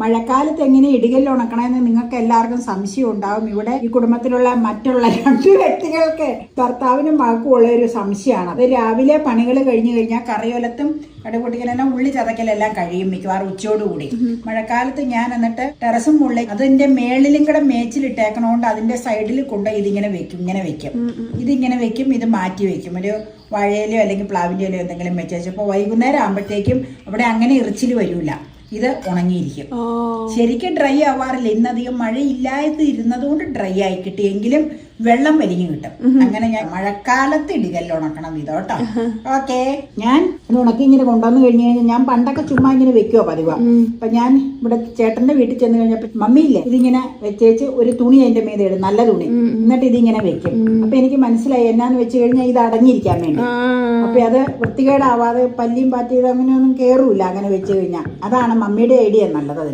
മഴക്കാലത്ത് എങ്ങനെ ഇടികല്ല് ഉണക്കണമെന്ന് നിങ്ങൾക്ക് എല്ലാവർക്കും സംശയം ഉണ്ടാവും. ഇവിടെ ഈ കുടുംബത്തിലുള്ള മറ്റുള്ള രണ്ട് വ്യക്തികൾക്ക് ഭർത്താവിനും മകൾക്കും ഉള്ള ഒരു സംശയമാണ്. അത് രാവിലെ പണികൾ കഴിഞ്ഞു കഴിഞ്ഞാൽ കറിയൊലത്തും കടുപൊട്ടിക്കലെല്ലാം ഉള്ളി ചതക്കലെല്ലാം കഴിയും മിക്കവാറും ഉച്ചയോടുകൂടി. മഴക്കാലത്ത് ഞാൻ എന്നിട്ട് ടെറസും ഉള്ളി അതിന്റെ മേളിലും കൂടെ മേച്ചിലിട്ടേക്കണോണ്ട് അതിന്റെ സൈഡിൽ കൊണ്ട് ഇതിങ്ങനെ വെക്കും ഇങ്ങനെ വെക്കും. ഇതിങ്ങനെ വെക്കും ഇത് മാറ്റി വെക്കും. ഒരു വാഴയിലോ അല്ലെങ്കിൽ പ്ലാവിന്റെയിലോ എന്തെങ്കിലും വെച്ച് വെച്ചപ്പോൾ വൈകുന്നേരം ആകുമ്പോഴത്തേക്കും അവിടെ അങ്ങനെ ഇറിച്ചിൽ വരൂല. ഇത് ഉണങ്ങിയിരിക്കും. ശരിക്കും ഡ്രൈ ആവാറില്ല. ഇന്നധികം മഴ ഇല്ലാതെ ഇരുന്നത് കൊണ്ട് ഡ്രൈ ആയി കിട്ടി. എങ്കിലും വെള്ളം വലിഞ്ഞു കിട്ടും. അങ്ങനെ ഞാൻ മഴക്കാലത്ത് ഇടികല്ല് ഉണക്കണം ഇതോട്ടോ ഓക്കെ. ഞാൻ ഇത് ഉണക്കി ഇങ്ങനെ കൊണ്ടുവന്നു കഴിഞ്ഞു കഴിഞ്ഞാൽ ഞാൻ പണ്ടൊക്കെ ചുമ്മാ ഇങ്ങനെ വെക്കുവോ പതിവാ. അപ്പൊ ഞാൻ ഇവിടെ ചേട്ടന്റെ വീട്ടിൽ ചെന്ന് കഴിഞ്ഞപ്പോ മമ്മിയില്ലേ ഇതിങ്ങനെ വെച്ചേച്ച് ഒരു തുണി അതിന്റെ മീതെ ഇടും നല്ല തുണി. എന്നിട്ട് ഇതിങ്ങനെ വെക്കും. അപ്പൊ എനിക്ക് മനസ്സിലായി എന്നാന്ന് വെച്ച് കഴിഞ്ഞാൽ ഇത് അടഞ്ഞിരിക്കാൻ വേണ്ടി. അപ്പൊ അത് വൃത്തികേടാവാതെ പല്ലിയും പാറ്റിയത് അങ്ങനെയൊന്നും കേറൂല അങ്ങനെ വെച്ച് കഴിഞ്ഞാൽ അതാണ് മമ്മിയുടെ ഐഡിയ നല്ലത്.